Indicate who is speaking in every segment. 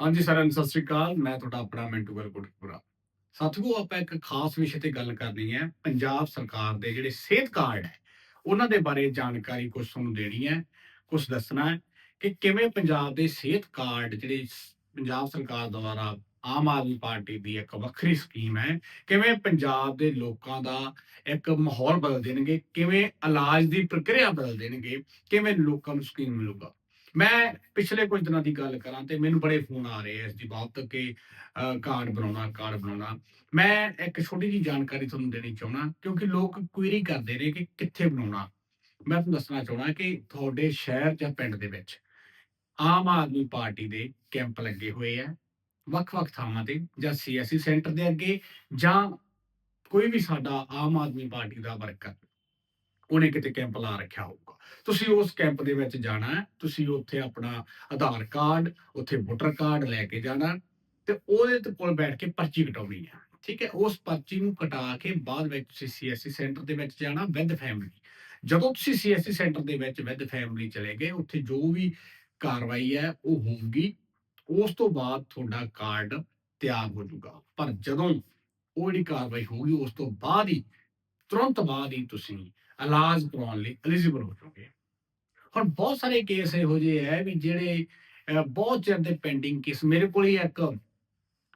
Speaker 1: ਹਾਂਜੀ ਸਾਰਿਆਂ ਨੂੰ ਸਤਿ ਸ੍ਰੀ ਅਕਾਲ, ਮੈਂ ਤੁਹਾਡਾ ਆਪਣਾ ਮਿੰਟੂ ਗੁਰਪੁਰਾ ਸਾਥੀਓ, ਆਪਾਂ ਇੱਕ ਖਾਸ ਵਿਸ਼ੇ ਤੇ ਗੱਲ ਕਰਨੀ ਹੈ, ਪੰਜਾਬ ਸਰਕਾਰ ਦੇ ਜਿਹੜੇ ਸਿਹਤ ਕਾਰਡ ਹੈ, ਉਹਨਾਂ ਦੇ ਬਾਰੇ ਜਾਣਕਾਰੀ ਕੁਝ ਤੁਹਾਨੂੰ ਦੇਣੀ ਹੈ ਕੁਝ ਦੱਸਣਾ ਹੈ ਕਿ ਕਿਵੇਂ ਪੰਜਾਬ ਦੇ ਸਿਹਤ ਕਾਰਡ ਜਿਹੜੇ ਪੰਜਾਬ ਸਰਕਾਰ ਦੁਆਰਾ ਆਮ ਆਦਮੀ ਪਾਰਟੀ ਦੀ ਇੱਕ ਵੱਖਰੀ ਸਕੀਮ ਹੈ, ਕਿਵੇਂ ਪੰਜਾਬ ਦੇ ਲੋਕਾਂ ਦਾ ਇੱਕ ਮਾਹੌਲ ਬਦਲ ਦੇਣਗੇ, ਕਿਵੇਂ ਇਲਾਜ ਦੀ ਪ੍ਰਕਿਰਿਆ ਬਦਲ ਦੇਣਗੇ, ਕਿਵੇਂ ਲੋਕਾਂ ਨੂੰ ਸਕੀਮ ਮਿਲੂਗਾ। ਮੈਂ ਪਿਛਲੇ ਕੁਝ ਦਿਨਾਂ ਦੀ ਗੱਲ ਕਰਾਂ ਤੇ ਮੈਨੂੰ ਬੜੇ ਫੋਨ ਆ ਰਹੇ ਐ ਇਸ ਦੀ ਬਾਤ ਕਿ ਕਾਰਡ ਬਣਾਉਣਾ ਕਾਰਡ ਬਣਾਉਣਾ। ਮੈਂ ਇੱਕ ਛੋਟੀ ਜੀ ਜਾਣਕਾਰੀ ਤੁਹਾਨੂੰ ਦੇਣੀ ਚਾਹਣਾ ਕਿਉਂਕਿ ਲੋਕ ਕੁਇਰੀ ਕਰਦੇ ਨੇ ਕਿ ਕਿੱਥੇ ਬਣਾਉਣਾ। ਮੈਂ ਤੁਹਾਨੂੰ ਦੱਸਣਾ ਚਾਹਣਾ ਕਿ ਤੁਹਾਡੇ ਸ਼ਹਿਰ ਜਾਂ ਪਿੰਡ ਦੇ ਵਿੱਚ ਆਮ ਆਦਮੀ ਪਾਰਟੀ ਦੇ ਕੈਂਪ ਲੱਗੇ ਹੋਏ ਆ, ਵੱਖ-ਵੱਖ ਥਾਵਾਂ ਤੇ ਜਾਂ ਸੀਐਸਸੀ ਸੈਂਟਰ ਦੇ ਅੱਗੇ ਜਾਂ ਕੋਈ ਵੀ ਸਾਡਾ ਆਮ ਆਦਮੀ ਪਾਰਟੀ ਦਾ ਵਰਕਰ। ਉਹਨੇ ਕਿਤੇ ਕੈਂਪ ਲਾ ਰੱਖਿਆ ਹੋਊਗਾ। ਤੁਸੀਂ ਉਸ ਕੈਂਪ ਦੇ ਵਿੱਚ ਜਾਣਾ ਹੈ, ਤੁਸੀਂ ਉੱਥੇ ਆਪਣਾ ਆਧਾਰ ਕਾਰਡ, ਉੱਥੇ ਵੋਟਰ ਕਾਰਡ ਲੈ ਕੇ ਜਾਣਾ ਤੇ ਉਹਦੇ ਤੇ ਕੋਲ ਬੈਠ ਕੇ ਪਰਚੀ ਕਟਾਉਣੀ ਹੈ, ਠੀਕ ਹੈ? ਉਸ ਪਰਚੀ ਨੂੰ ਕਟਾ ਕੇ ਬਾਅਦ ਵਿੱਚ ਤੁਸੀਂ ਸੀਐਸਸੀ ਸੈਂਟਰ ਦੇ ਵਿੱਚ ਜਾਣਾ ਵਿਦ ਫੈਮਿਲੀ ਜਦੋਂ ਤੁਸੀਂ ਸੀਐਸਸੀ ਸੈਂਟਰ ਦੇ ਵਿੱਚ ਵਿਦ ਫੈਮਿਲੀ ਚਲੇ ਗਏ, ਉੱਥੇ ਜੋ ਵੀ ਕਾਰਵਾਈ ਹੈ ਉਹ ਹੋਊਗੀ। ਉਸ ਤੋਂ ਬਾਅਦ ਤੁਹਾਡਾ ਕਾਰਡ ਤਿਆਰ ਹੋ ਜਾਊਗਾ। ਪਰ ਜਦੋਂ ਉਹ ਜਿਹੜੀ ਕਾਰਵਾਈ ਹੋਊਗੀ, ਉਸ ਤੋਂ ਬਾਅਦ ਹੀ, ਤੁਰੰਤ ਬਾਅਦ ਹੀ ਤੁਸੀਂ ਇਲਾਜ ਕਰਾਉਣ ਲਈ ਐਲੀਜੀਬਲ ਹੋ ਜਾਓਗੇ ਹੁਣ ਬਹੁਤ ਸਾਰੇ ਕੇਸ ਇਹੋ ਜਿਹੇ ਹੈ ਵੀ ਜਿਹੜੇ ਬਹੁਤ ਚਿਰ ਦੇ ਪੈਂਡਿੰਗ ਕੇਸ ਮੇਰੇ ਕੋਲ ਹੀ ਇੱਕ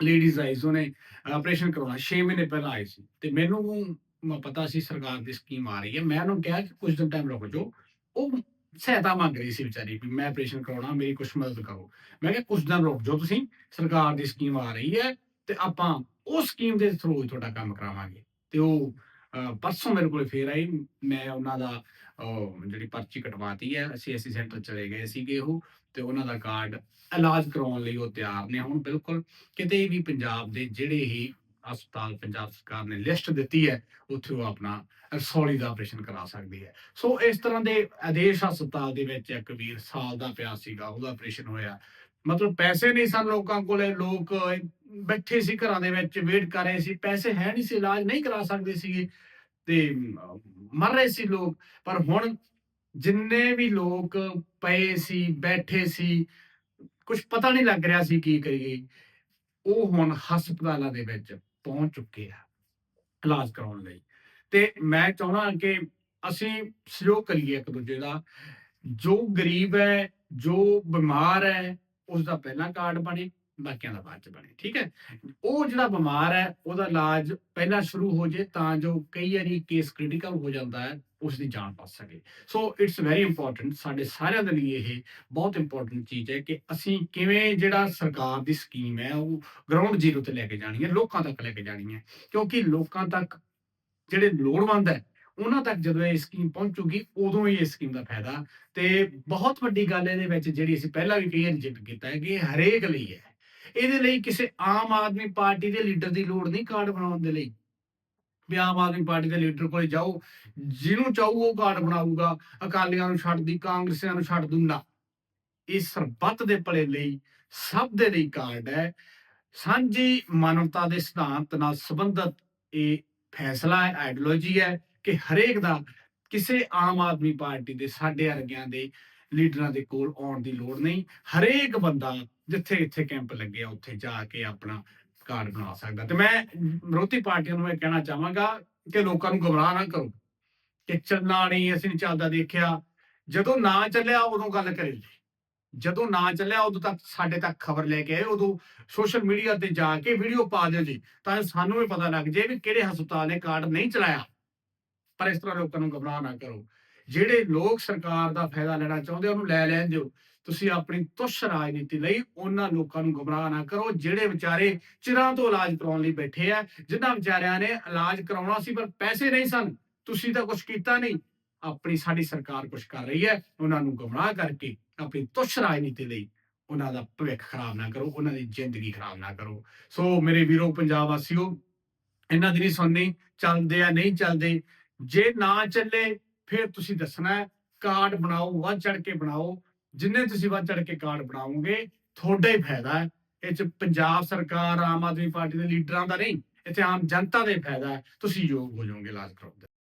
Speaker 1: ਲੇਡੀਜ਼ ਆਈ ਸੀ, ਉਹਨੇ ਆਪਰੇਸ਼ਨ ਕਰਵਾਉਣਾ 6 ਮਹੀਨੇ ਪਹਿਲਾਂ ਆਈ ਸੀ। ਤੇ ਮੈਨੂੰ ਪਤਾ ਸੀ ਸਰਕਾਰ ਦੀ ਸਕੀਮ ਆ ਰਹੀ ਹੈ। ਮੈਂ ਉਹਨੂੰ ਕਿਹਾ ਕਿ ਕੁਝ ਦਿਨ ਟਾਈਮ ਰੁਕ ਜਾਓ। ਉਹ ਸਹਾਇਤਾ ਮੰਗ ਰਹੀ ਸੀ ਵਿਚਾਰੀ ਵੀ ਮੈਂ ਆਪਰੇਸ਼ਨ ਕਰਾਉਣਾ ਮੇਰੀ ਕੁਝ ਮਦਦ ਕਰੋ। ਮੈਂ ਕਿਹਾ ਕੁਝ ਦਿਨ ਰੁਕ ਜਾਓ ਤੁਸੀਂ, ਸਰਕਾਰ ਦੀ ਸਕੀਮ ਆ ਰਹੀ ਹੈ ਤੇ ਆਪਾਂ ਉਸ ਸਕੀਮ ਦੇ ਥਰੂ ਤੁਹਾਡਾ ਕੰਮ ਕਰਾਵਾਂਗੇ। ਤੇ ਉਹ ਪਰਸੋਂ ਮੇਰੇ ਕੋਲ ਫੇਰ ਆਈ, ਮੈਂ ਉਹਨਾਂ ਦਾ ਜਿਹੜੀ ਪਰਚੀ ਕਟਵਾਤੀ ਹੈ, ਅਸੀਂ ਐਸੀ ਸੈਂਟਰ ਚਲੇ ਗਏ ਸੀਗੇ ਉਹ, ਤੇ ਉਹਨਾਂ ਦਾ ਕਾਰਡ ਇਲਾਜ ਕਰਾਉਣ ਲਈ ਉਹ ਤਿਆਰ ਨੇ ਹੁਣ ਬਿਲਕੁਲ। ਕਿਤੇ ਵੀ ਪੰਜਾਬ ਦੇ ਜਿਹੜੇ ਹੀ ਹਸਪਤਾਲ ਪੰਜਾਬ ਸਰਕਾਰ ਨੇ ਲਿਸਟ ਦਿੱਤੀ ਹੈ, ਉੱਥੇ ਉਹ ਆਪਣਾ ਰਸੌਲੀ ਦਾ ਆਪਰੇਸ਼ਨ ਕਰਾ ਸਕਦੀ ਹੈ। ਸੋ ਇਸ ਤਰ੍ਹਾਂ ਦੇ ਆਦੇਸ਼ ਹਸਪਤਾਲ ਦੇ ਵਿੱਚ ਇੱਕ ਵੀਰ ਸਾਲ ਦਾ ਪਿਆ ਸੀਗਾ, ਉਹਦਾ ਆਪਰੇਸ਼ਨ ਹੋਇਆ। ਮਤਲਬ ਪੈਸੇ ਨਹੀਂ ਸਨ ਲੋਕਾਂ ਕੋਲੇ, ਲੋਕ ਬੈਠੇ ਸੀ ਘਰਾਂ ਦੇ ਵਿੱਚ, ਵੇਟ ਕਰ ਰਹੇ ਸੀ, ਪੈਸੇ ਹੈ ਨਹੀਂ ਸੀ, ਇਲਾਜ ਨਹੀਂ ਕਰਾ ਸਕਦੇ ਸੀਗੇ, ਤੇ ਮਰ ਰਹੇ ਸੀ ਲੋਕ। ਪਰ ਹੁਣ ਜਿੰਨੇ ਵੀ ਲੋਕ ਪਏ ਸੀ, ਬੈਠੇ ਸੀ ਕੁਝ ਪਤਾ ਨਹੀਂ ਲੱਗ ਰਿਹਾ ਸੀ ਕੀ ਕਰੀਏ। ਉਹ ਹੁਣ ਹਸਪਤਾਲਾਂ ਦੇ ਵਿੱਚ ਪਹੁੰਚ ਚੁੱਕੇ ਆ, ਇਲਾਜ ਕਰਾਉਣ ਲਈ। ਤੇ ਮੈਂ ਚਾਹਣਾ ਕਿ ਅਸੀਂ ਸਹਿਯੋਗ ਕਰੀਏ ਇੱਕ ਦੂਜੇ ਦਾ। ਜੋ ਗਰੀਬ ਹੈ, ਜੋ ਬਿਮਾਰ ਹੈ ਉਸ ਦਾ ਪਹਿਲਾਂ ਕਾਰਡ ਬਣੇ, ਬਾਕੀਆਂ ਦਾ ਬਾਅਦ ਚ ਬਣੇ, ਠੀਕ ਹੈ? ਉਹ ਜਿਹੜਾ ਬਿਮਾਰ ਹੈ, ਉਹਦਾ ਇਲਾਜ ਪਹਿਲਾਂ ਸ਼ੁਰੂ ਹੋ ਜੇ ਤਾਂ ਜੋ ਕਈ ਵਾਰੀ ਕੇਸ ਕ੍ਰਿਟੀਕਲ ਹੋ ਜਾਂਦਾ ਹੈ, ਉਸ ਦੀ ਜਾਨ ਬਚ ਸਕੇ। ਸੋ ਇਟਸ ਵੈਰੀ ਇੰਪੋਰਟੈਂਟ ਸਾਡੇ ਸਾਰਿਆਂ ਦੇ ਲਈ ਇਹ ਬਹੁਤ ਇੰਪੋਰਟੈਂਟ ਚੀਜ਼ ਹੈ ਕਿ ਅਸੀਂ ਕਿਵੇਂ ਜਿਹੜਾ ਸਰਕਾਰ ਦੀ ਸਕੀਮ ਹੈ, ਉਹ ਗਰਾਊਂਡ ਜ਼ੀਰੋ ਤੇ ਲੈ ਕੇ ਜਾਣੀ ਹੈ, ਲੋਕਾਂ ਤੱਕ ਲੈ ਕੇ ਜਾਣੀ ਹੈ। ਕਿਉਂਕਿ ਲੋਕਾਂ ਤੱਕ ਜਿਹੜੇ ਲੋੜਵੰਦ ਹੈ ਉਹਨਾਂ ਤੱਕ ਜਦੋਂ ਇਹ ਸਕੀਮ ਪਹੁੰਚੂਗੀ, ਉਦੋਂ ਹੀ ਇਹ ਸਕੀਮ ਦਾ ਫਾਇਦਾ। ਤੇ ਬਹੁਤ ਵੱਡੀ ਗੱਲ ਇਹਦੇ ਵਿੱਚ ਜਿਹੜੀ ਅਸੀਂ ਪਹਿਲਾਂ ਵੀ ਕਈ ਵਾਰ ਕੀਤਾ ਹੈ ਕਿ ਇਹ ਹਰੇਕ ਲਈ ਹੈ। ਇਹਦੇ ਲਈ ਕਿਸੇ ਆਮ ਆਦਮੀ ਪਾਰਟੀ ਦੇ ਲੀਡਰ ਦੀ ਲੋੜ ਨਹੀਂ ਕਾਰਡ ਬਣਾਉਣ ਦੇ ਲਈ। ਵੀ ਆਮ ਆਦਮੀ ਪਾਰਟੀ ਦੇ ਲੀਡਰ ਕੋਲੇ ਜਾਓ, ਜਿਹਨੂੰ ਚਾਹੂ ਉਹ ਕਾਰਡ ਬਣਾਊਗਾ, ਅਕਾਲੀਆਂ ਨੂੰ ਛੱਡ ਦੀ, ਕਾਂਗਰਸੀਆਂ ਨੂੰ ਛੱਡ ਦੂੰਗਾ ਇਹ ਸਰਬੱਤ ਦੇ ਭਲੇ ਲਈ, ਸਭ ਦੇ ਲਈ ਕਾਰਡ ਹੈ। ਸਾਂਝੀ ਮਾਨਵਤਾ ਦੇ ਸਿਧਾਂਤ ਨਾਲ ਸੰਬੰਧਿਤ ਇਹ ਫੈਸਲਾ ਹੈ ਆਈਡੀਓਲੋਜੀ ਹੈ। ਕਿ ਹਰੇਕ ਦਾ ਕਿਸੇ ਆਮ ਆਦਮੀ ਪਾਰਟੀ ਦੇ ਸਾਡੇ ਵਰਗਿਆਂ ਦੇ ਲੀਡਰਾਂ ਦੇ ਕੋਲ ਆਉਣ ਦੀ ਲੋੜ ਨਹੀਂ। ਹਰੇਕ ਬੰਦਾ ਜਿੱਥੇ ਇੱਥੇ ਕੈਂਪ ਲੱਗਿਆ ਉੱਥੇ ਜਾ ਕੇ ਆਪਣਾ ਕਾਰਡ ਬਣਾ ਸਕਦਾ। ਤੇ ਮੈਂ ਵਿਰੋਧੀ ਪਾਰਟੀਆਂ ਨੂੰ ਇਹ ਕਹਿਣਾ ਚਾਹਾਂਗਾ ਕਿ ਲੋਕਾਂ ਨੂੰ ਗਮਰਾਹ ਨਾ ਕਰੋ ਕਿ ਚੱਲਣਾ ਨਹੀਂ, ਅਸੀਂ ਨਹੀਂ ਚੱਲਦਾ ਦੇਖਿਆ। ਜਦੋਂ ਨਾ ਚੱਲਿਆ, ਉਦੋਂ ਗੱਲ ਕਰੇ। ਜਦੋਂ ਨਾ ਚੱਲਿਆ, ਉਦੋਂ ਤੱਕ ਸਾਡੇ ਤੱਕ ਖਬਰ ਲੈ ਕੇ ਆਏ, ਉਦੋਂ ਸੋਸ਼ਲ ਮੀਡੀਆ ਤੇ ਜਾ ਕੇ ਵੀਡੀਓ ਪਾ ਦਿਓ ਜੀ, ਤਾਂ ਸਾਨੂੰ ਵੀ ਪਤਾ ਲੱਗ ਜਾਏ ਵੀ ਕਿਹੜੇ ਹਸਪਤਾਲ ਨੇ ਕਾਰਡ ਨਹੀਂ ਚਲਾਇਆ। ਪਰ ਇਸ ਤਰ੍ਹਾਂ ਲੋਕਾਂ ਨੂੰ ਗਮਰਾਹ ਨਾ ਕਰੋ। ਜਿਹੜੇ ਲੋਕ ਸਰਕਾਰ ਦਾ ਫਾਇਦਾ ਲੈਣਾ ਚਾਹੁੰਦੇ ਉਹਨੂੰ ਲੈ ਲੈਣ ਦਿਓ। ਤੁਸੀਂ ਆਪਣੀ ਤੁਸ਼ ਰਾਜਨੀਤੀ ਲਈ ਉਹਨਾਂ ਲੋਕਾਂ ਨੂੰ ਗੁੰਮਰਾਹ ਨਾ ਕਰੋ, ਜਿਹੜੇ ਵਿਚਾਰੇ ਚਿਰਾਂ ਤੋਂ ਇਲਾਜ ਕਰਾਉਣ ਲਈ ਬੈਠੇ ਆ, ਜਿਨ੍ਹਾਂ ਵਿਚਾਰਿਆਂ ਨੇ ਇਲਾਜ ਕਰਾਉਣਾ ਸੀ ਪਰ ਪੈਸੇ ਨਹੀਂ ਸਨ। ਤੁਸੀਂ ਤਾਂ ਕੁਝ ਕੀਤਾ ਨਹੀਂ। ਆਪਣੀ, ਸਾਡੀ ਸਰਕਾਰ ਕੁਝ ਕਰ ਰਹੀ ਹੈ। ਉਹਨਾਂ ਨੂੰ ਗਮਰਾਹ ਕਰਕੇ ਆਪਣੀ ਤੁੱਛ ਰਾਜਨੀਤੀ ਲਈ ਉਹਨਾਂ ਦਾ ਭਵਿੱਖ ਖਰਾਬ ਨਾ ਕਰੋ, ਉਹਨਾਂ ਦੀ ਜ਼ਿੰਦਗੀ ਖਰਾਬ ਨਾ ਕਰੋ। ਸੋ ਮੇਰੇ ਵੀਰੋ, ਪੰਜਾਬ ਵਾਸੀਓ, ਇਹਨਾਂ ਦੀ ਨਹੀਂ ਸੁਣਨੀ, ਚੱਲਦੇ ਆ, ਨਹੀਂ ਚੱਲਦੇ ਜੇ ਨਾ ਚੱਲੇ ਫਿਰ ਤੁਸੀਂ ਦੱਸਣਾ ਹੈ, ਕਾਰਡ ਬਣਾਓ ਵੱਧ ਚੜ ਕੇ ਬਣਾਓ। ਜਿੰਨੇ ਤੁਸੀਂ ਵੱਧ ਚੜ ਕੇ ਕਾਰਡ ਬਣਾਓਗੇ ਤੁਹਾਡਾ ਹੀ ਫਾਇਦਾ ਹੈ। ਇਹ ਚ ਪੰਜਾਬ ਸਰਕਾਰ ਆਮ ਆਦਮੀ ਪਾਰਟੀ ਦੇ ਲੀਡਰਾਂ ਦਾ ਨਹੀਂ ਇੱਥੇ ਆਮ ਜਨਤਾ ਦਾ ਹੀ ਫਾਇਦਾ ਹੈ। ਤੁਸੀਂ ਯੋਗ ਹੋ ਜਾਓਗੇ ਇਲਾਜ ਕਰਾਉਣ ਦੇ